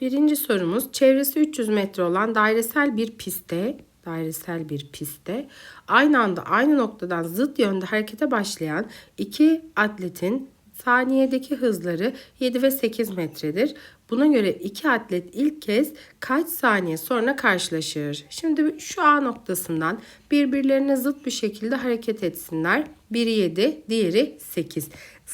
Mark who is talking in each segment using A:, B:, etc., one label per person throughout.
A: Birinci sorumuz çevresi 300 metre olan dairesel bir pistte dairesel bir pistte aynı anda aynı noktadan zıt yönde harekete başlayan iki atletin saniyedeki hızları 7 ve 8 metredir. Buna göre iki atlet ilk kez kaç saniye sonra karşılaşır? Şimdi şu A noktasından birbirlerine zıt bir şekilde hareket etsinler. Biri 7, diğeri 8.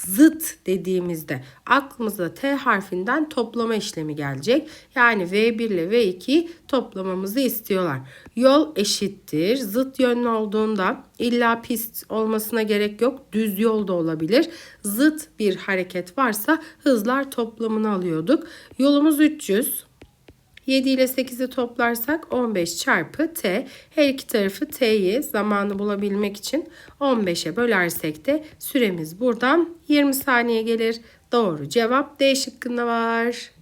A: Zıt dediğimizde aklımıza T harfinden toplama işlemi gelecek. Yani V1 ile V2'yi toplamamızı istiyorlar. Yol eşittir. Zıt yönlü olduğunda illa pist olmasına gerek yok. Düz yol da olabilir. Zıt bir hareket varsa hızlar toplamını alıyorduk. Yolumuz 300. 7 ile 8'i toplarsak 15 çarpı t. Her iki tarafı t'yi zamanı bulabilmek için 15'e bölersek de süremiz buradan 20 saniye gelir. Doğru cevap D şıkkında var.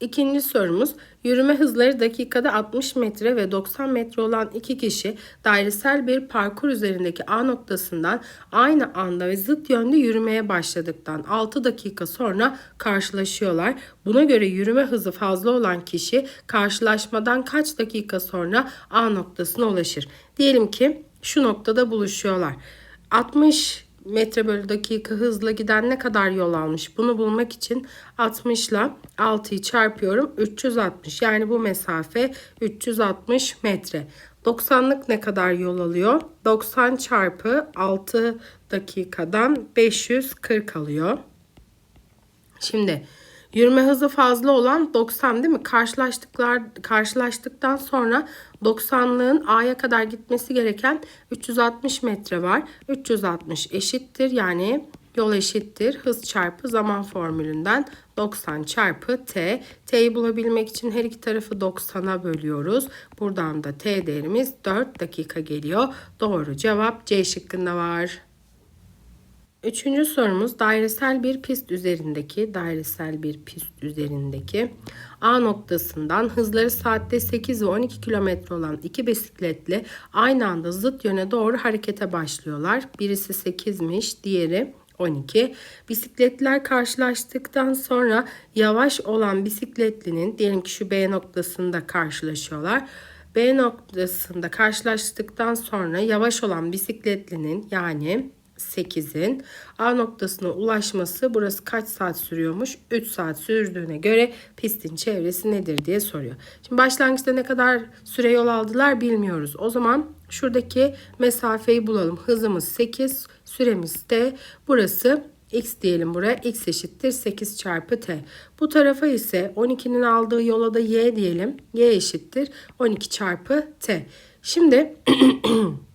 A: İkinci sorumuz yürüme hızları dakikada 60 metre ve 90 metre olan iki kişi dairesel bir parkur üzerindeki A noktasından aynı anda ve zıt yönde yürümeye başladıktan 6 dakika sonra karşılaşıyorlar. Buna göre yürüme hızı fazla olan kişi karşılaşmadan kaç dakika sonra A noktasına ulaşır? Diyelim ki şu noktada buluşuyorlar. 60 metre bölü dakika hızla giden ne kadar yol almış? Bunu bulmak için 60 ile 6'yı çarpıyorum. 360 yani bu mesafe 360 metre. 90'lık ne kadar yol alıyor? 90 çarpı 6 dakikadan 540 alıyor. Şimdi Yürüme hızı fazla olan 90 değil mi? Karşılaştıklar karşılaştıktan sonra 90'lığın A'ya kadar gitmesi gereken 360 metre var. 360 eşittir yani yol eşittir hız çarpı zaman formülünden 90 çarpı t. T'yi bulabilmek için her iki tarafı 90'a bölüyoruz. Buradan da t değerimiz 4 dakika geliyor. Doğru cevap C şıkkında var. Üçüncü sorumuz dairesel bir pist üzerindeki dairesel bir pist üzerindeki A noktasından hızları saatte 8 ve 12 km olan iki bisikletle aynı anda zıt yöne doğru harekete başlıyorlar. Birisi 8'miş, diğeri 12. Bisikletler karşılaştıktan sonra yavaş olan bisikletlinin diyelim ki şu B noktasında karşılaşıyorlar. B noktasında karşılaştıktan sonra yavaş olan bisikletlinin yani 8'in A noktasına ulaşması burası kaç saat sürüyormuş? 3 saat sürdüğüne göre pistin çevresi nedir diye soruyor. Şimdi başlangıçta ne kadar süre yol aldılar bilmiyoruz. O zaman şuradaki mesafeyi bulalım. Hızımız 8, süremiz de burası x diyelim buraya. x eşittir 8 çarpı t. Bu tarafa ise 12'nin aldığı yola da y diyelim. y eşittir 12 çarpı t. Şimdi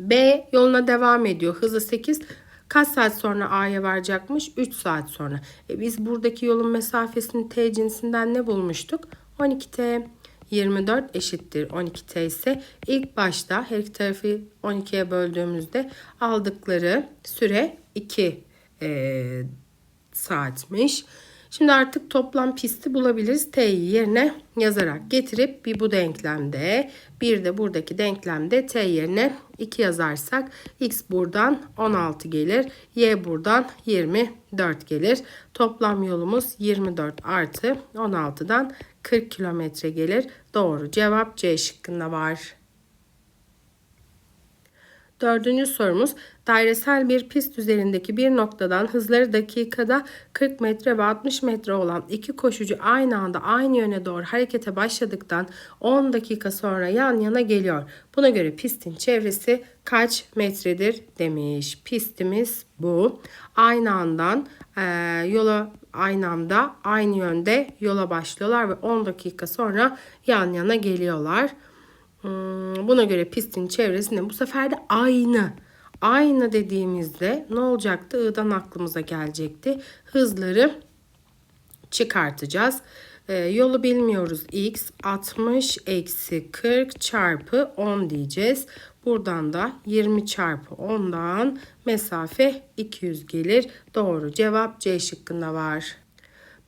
A: B yoluna devam ediyor. Hızı 8. Kaç saat sonra A'ya varacakmış? 3 saat sonra. E biz buradaki yolun mesafesini T cinsinden ne bulmuştuk? 12T. 24 eşittir 12T ise ilk başta her iki tarafı 12'ye böldüğümüzde aldıkları süre 2 e, saatmiş. Şimdi artık toplam pisti bulabiliriz. T'yi yerine yazarak getirip bir bu denklemde bir de buradaki denklemde T yerine 2 yazarsak X buradan 16 gelir. Y buradan 24 gelir. Toplam yolumuz 24 artı 16'dan 40 kilometre gelir. Doğru cevap C şıkkında var. Dördüncü sorumuz dairesel bir pist üzerindeki bir noktadan hızları dakikada 40 metre ve 60 metre olan iki koşucu aynı anda aynı yöne doğru harekete başladıktan 10 dakika sonra yan yana geliyor. Buna göre pistin çevresi kaç metredir demiş. Pistimiz bu. Aynı andan e, yola aynı anda aynı yönde yola başlıyorlar ve 10 dakika sonra yan yana geliyorlar. Hmm, buna göre pistin çevresinde bu sefer de aynı. Aynı dediğimizde ne olacaktı? I'dan aklımıza gelecekti. Hızları çıkartacağız. Ee, yolu bilmiyoruz. X 60 eksi 40 çarpı 10 diyeceğiz. Buradan da 20 çarpı 10'dan mesafe 200 gelir. Doğru cevap C şıkkında var.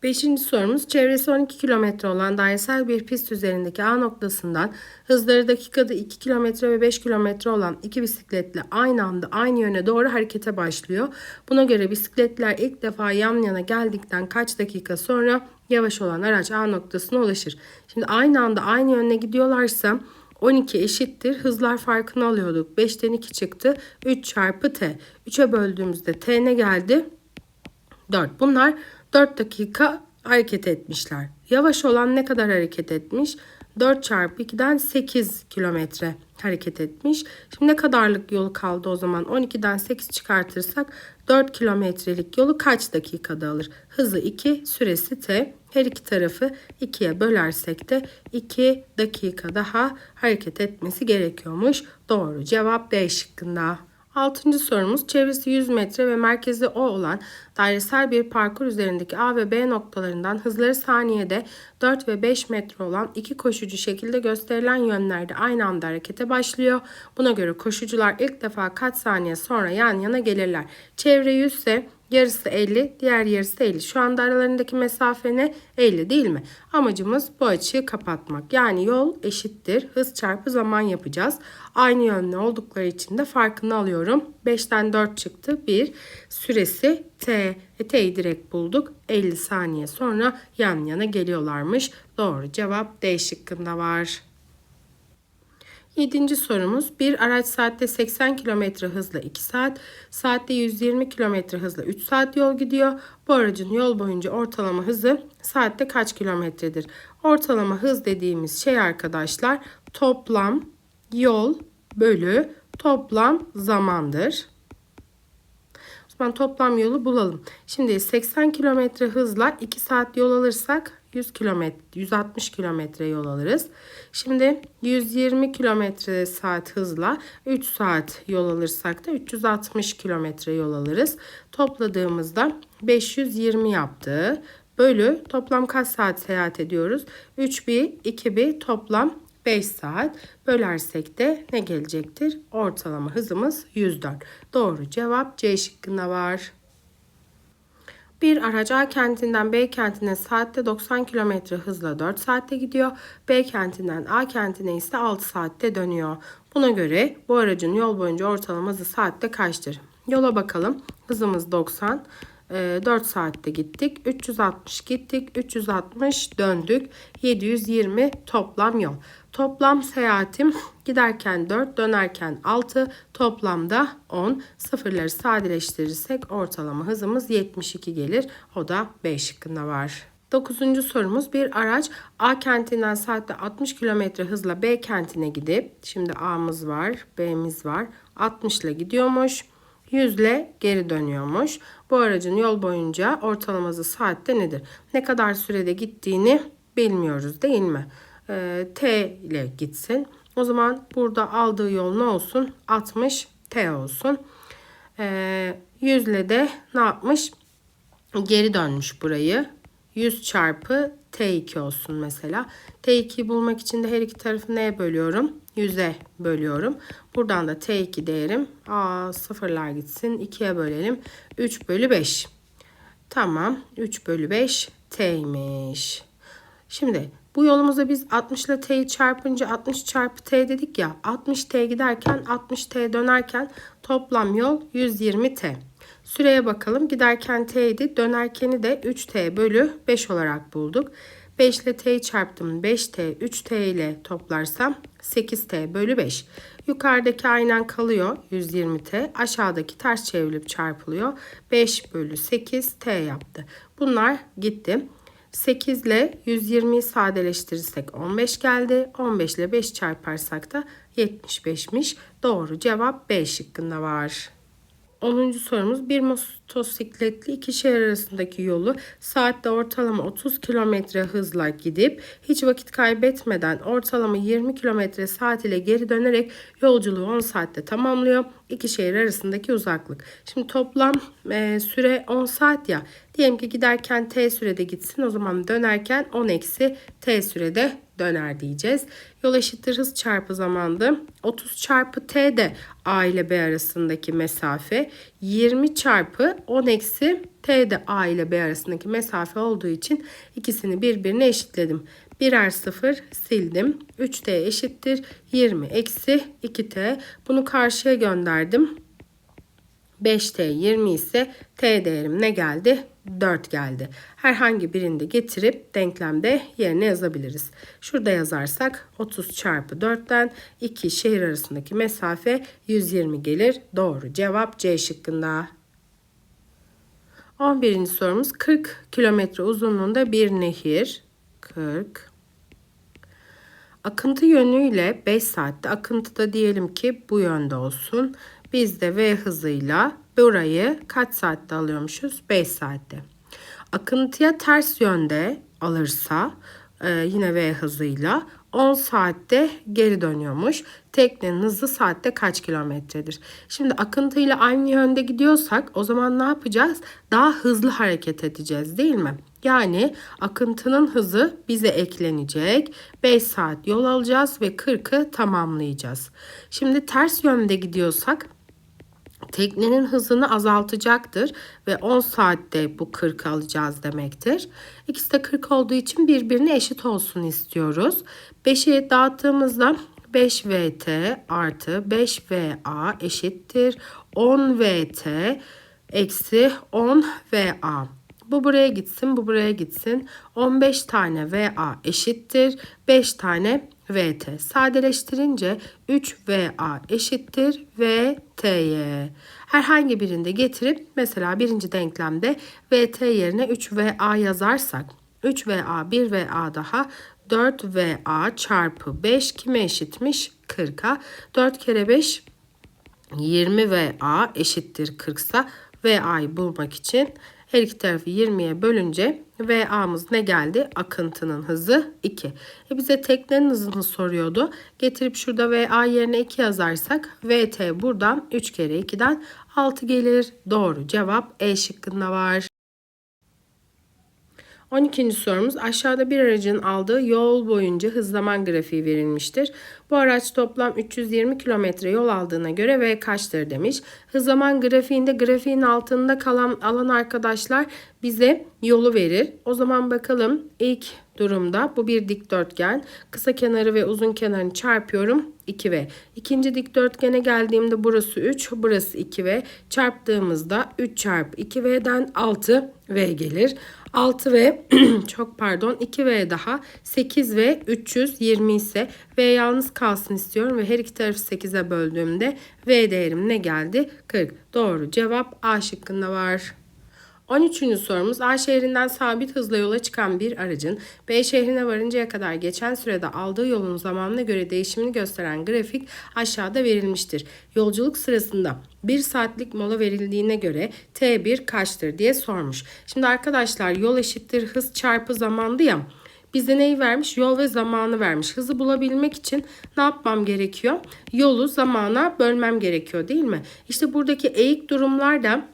A: Beşinci sorumuz çevresi 12 kilometre olan dairesel bir pist üzerindeki A noktasından hızları dakikada 2 kilometre ve 5 kilometre olan iki bisikletle aynı anda aynı yöne doğru harekete başlıyor. Buna göre bisikletler ilk defa yan yana geldikten kaç dakika sonra yavaş olan araç A noktasına ulaşır. Şimdi aynı anda aynı yöne gidiyorlarsa 12 eşittir. Hızlar farkını alıyorduk. 5'ten 2 çıktı. 3 çarpı t. 3'e böldüğümüzde t ne geldi? 4. Bunlar 4 dakika hareket etmişler. Yavaş olan ne kadar hareket etmiş? 4 çarpı 2'den 8 kilometre hareket etmiş. Şimdi ne kadarlık yolu kaldı o zaman? 12'den 8 çıkartırsak 4 kilometrelik yolu kaç dakikada alır? Hızı 2, süresi t. Her iki tarafı 2'ye bölersek de 2 dakika daha hareket etmesi gerekiyormuş. Doğru cevap D şıkkında. Altıncı sorumuz çevresi 100 metre ve merkezi O olan dairesel bir parkur üzerindeki A ve B noktalarından hızları saniyede 4 ve 5 metre olan iki koşucu şekilde gösterilen yönlerde aynı anda harekete başlıyor. Buna göre koşucular ilk defa kaç saniye sonra yan yana gelirler. Çevre 100 ise Yarısı 50, diğer yarısı 50. Şu anda aralarındaki mesafe ne? 50 değil mi? Amacımız bu açıyı kapatmak. Yani yol eşittir. Hız çarpı zaman yapacağız. Aynı yönlü oldukları için de farkını alıyorum. 5'ten 4 çıktı. 1. Süresi T. E, T'yi direkt bulduk. 50 saniye sonra yan yana geliyorlarmış. Doğru cevap D şıkkında var. Yedinci sorumuz bir araç saatte 80 km hızla 2 saat, saatte 120 km hızla 3 saat yol gidiyor. Bu aracın yol boyunca ortalama hızı saatte kaç kilometredir? Ortalama hız dediğimiz şey arkadaşlar toplam yol bölü toplam zamandır. O zaman toplam yolu bulalım. Şimdi 80 km hızla 2 saat yol alırsak 100 kilometre 160 kilometre yol alırız. Şimdi 120 kilometre saat hızla 3 saat yol alırsak da 360 kilometre yol alırız. Topladığımızda 520 yaptı. Bölü toplam kaç saat seyahat ediyoruz? 3 bir 2 bir toplam 5 saat bölersek de ne gelecektir? Ortalama hızımız 104. Doğru cevap C şıkkında var. Bir araç A kentinden B kentine saatte 90 km hızla 4 saatte gidiyor. B kentinden A kentine ise 6 saatte dönüyor. Buna göre bu aracın yol boyunca ortalama hızı saatte kaçtır? Yola bakalım. Hızımız 90. 4 saatte gittik. 360 gittik. 360 döndük. 720 toplam yol. Toplam seyahatim giderken 4 dönerken 6 toplamda 10. Sıfırları sadeleştirirsek ortalama hızımız 72 gelir. O da B şıkkında var. Dokuzuncu sorumuz bir araç A kentinden saatte 60 km hızla B kentine gidip şimdi A'mız var B'miz var 60 ile gidiyormuş. 100 ile geri dönüyormuş. Bu aracın yol boyunca ortalaması saatte nedir? Ne kadar sürede gittiğini bilmiyoruz değil mi? Ee, T ile gitsin. O zaman burada aldığı yol ne olsun? 60 T olsun. Ee, 100 ile de ne yapmış? Geri dönmüş burayı. 100 çarpı T2 olsun mesela. T2'yi bulmak için de her iki tarafı neye bölüyorum? 100'e bölüyorum. Buradan da T2 değerim. Aa, sıfırlar gitsin. 2'ye bölelim. 3 bölü 5. Tamam. 3 bölü 5 T'ymiş. Şimdi bu yolumuza biz 60 ile T'yi çarpınca 60 çarpı T dedik ya. 60 T giderken 60 T dönerken toplam yol 120 T. Süreye bakalım. Giderken t idi. Dönerkeni de 3t bölü 5 olarak bulduk. 5 ile t'yi çarptım. 5t 3t ile toplarsam 8t bölü 5. Yukarıdaki aynen kalıyor 120t. Aşağıdaki ters çevrilip çarpılıyor. 5 bölü 8 t yaptı. Bunlar gitti. 8 ile 120'yi sadeleştirirsek 15 geldi. 15 ile 5 çarparsak da 75'miş. Doğru cevap B şıkkında var. 10. sorumuz bir motosikletli iki şehir arasındaki yolu saatte ortalama 30 km hızla gidip hiç vakit kaybetmeden ortalama 20 km saat ile geri dönerek yolculuğu 10 saatte tamamlıyor. İki şehir arasındaki uzaklık. Şimdi toplam e, süre 10 saat ya. Diyelim ki giderken t sürede gitsin o zaman dönerken 10 eksi t sürede döner diyeceğiz. Yol eşittir hız çarpı zamandı. 30 çarpı t de a ile b arasındaki mesafe. 20 çarpı 10 eksi t de a ile b arasındaki mesafe olduğu için ikisini birbirine eşitledim. Birer sıfır sildim. 3t eşittir 20 eksi 2t. Bunu karşıya gönderdim. 5t 20 ise t değerim ne geldi? 4 geldi. Herhangi birini de getirip denklemde yerine yazabiliriz. Şurada yazarsak 30 çarpı 4'ten 2 şehir arasındaki mesafe 120 gelir. Doğru cevap C şıkkında. 11. sorumuz 40 kilometre uzunluğunda bir nehir. 40 Akıntı yönüyle 5 saatte akıntıda diyelim ki bu yönde olsun. Biz de V hızıyla burayı kaç saatte alıyormuşuz? 5 saatte. Akıntıya ters yönde alırsa e, yine V hızıyla 10 saatte geri dönüyormuş. Teknenin hızı saatte kaç kilometredir? Şimdi akıntıyla aynı yönde gidiyorsak o zaman ne yapacağız? Daha hızlı hareket edeceğiz değil mi? Yani akıntının hızı bize eklenecek. 5 saat yol alacağız ve 40'ı tamamlayacağız. Şimdi ters yönde gidiyorsak teknenin hızını azaltacaktır ve 10 saatte bu 40 alacağız demektir. İkisi de 40 olduğu için birbirine eşit olsun istiyoruz. 5'e dağıttığımızda 5VT artı 5VA eşittir 10VT eksi 10VA. Bu buraya gitsin, bu buraya gitsin. 15 tane VA eşittir. 5 tane VT. Sadeleştirince 3 VA eşittir VT'ye. Herhangi birinde getirip mesela birinci denklemde VT yerine 3 VA yazarsak 3 VA 1 VA daha 4 VA çarpı 5 kime eşitmiş? 40'a. 4 kere 5 20 VA eşittir 40 ise VA'yı bulmak için her iki tarafı 20'ye bölünce VA'mız ne geldi? Akıntının hızı 2. E bize teknenin hızını soruyordu. Getirip şurada VA yerine 2 yazarsak VT buradan 3 kere 2'den 6 gelir. Doğru cevap E şıkkında var. 12. sorumuz aşağıda bir aracın aldığı yol boyunca hız zaman grafiği verilmiştir. Bu araç toplam 320 kilometre yol aldığına göre V kaçtır demiş. Hız zaman grafiğinde grafiğin altında kalan alan arkadaşlar bize yolu verir. O zaman bakalım ilk durumda bu bir dikdörtgen. Kısa kenarı ve uzun kenarını çarpıyorum 2V. İkinci dikdörtgene geldiğimde burası 3, burası 2V. Çarptığımızda 3 çarpı 2V'den 6V gelir. 6V çok pardon 2V daha 8V 320 ise V yalnız kalsın istiyorum ve her iki tarafı 8'e böldüğümde V değerim ne geldi? 40. Doğru cevap A şıkkında var. 13. sorumuz A şehrinden sabit hızla yola çıkan bir aracın B şehrine varıncaya kadar geçen sürede aldığı yolun zamanına göre değişimini gösteren grafik aşağıda verilmiştir. Yolculuk sırasında 1 saatlik mola verildiğine göre T1 kaçtır diye sormuş. Şimdi arkadaşlar yol eşittir hız çarpı zamandı ya. Bize neyi vermiş? Yol ve zamanı vermiş. Hızı bulabilmek için ne yapmam gerekiyor? Yolu zamana bölmem gerekiyor değil mi? İşte buradaki eğik durumlarda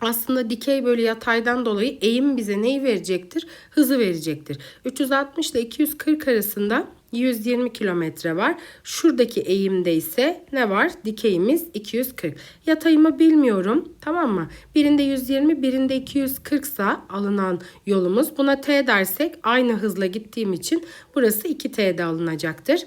A: aslında dikey böyle yataydan dolayı eğim bize neyi verecektir? Hızı verecektir. 360 ile 240 arasında 120 kilometre var. Şuradaki eğimde ise ne var? Dikeyimiz 240. Yatayımı bilmiyorum. Tamam mı? Birinde 120, birinde 240 ise alınan yolumuz. Buna t dersek aynı hızla gittiğim için burası 2t'de alınacaktır.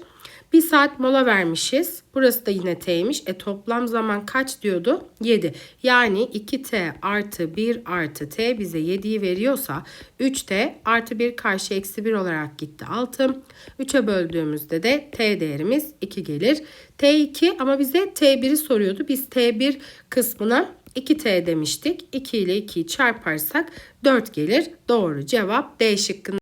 A: Bir saat mola vermişiz. Burası da yine t'ymiş. E toplam zaman kaç diyordu? 7. Yani 2t artı 1 artı t bize 7'yi veriyorsa 3t artı 1 karşı eksi 1 olarak gitti 6. 3'e böldüğümüzde de t değerimiz 2 gelir. t2 ama bize t1'i soruyordu. Biz t1 kısmına 2t demiştik. 2 ile 2'yi çarparsak 4 gelir. Doğru cevap D şıkkında.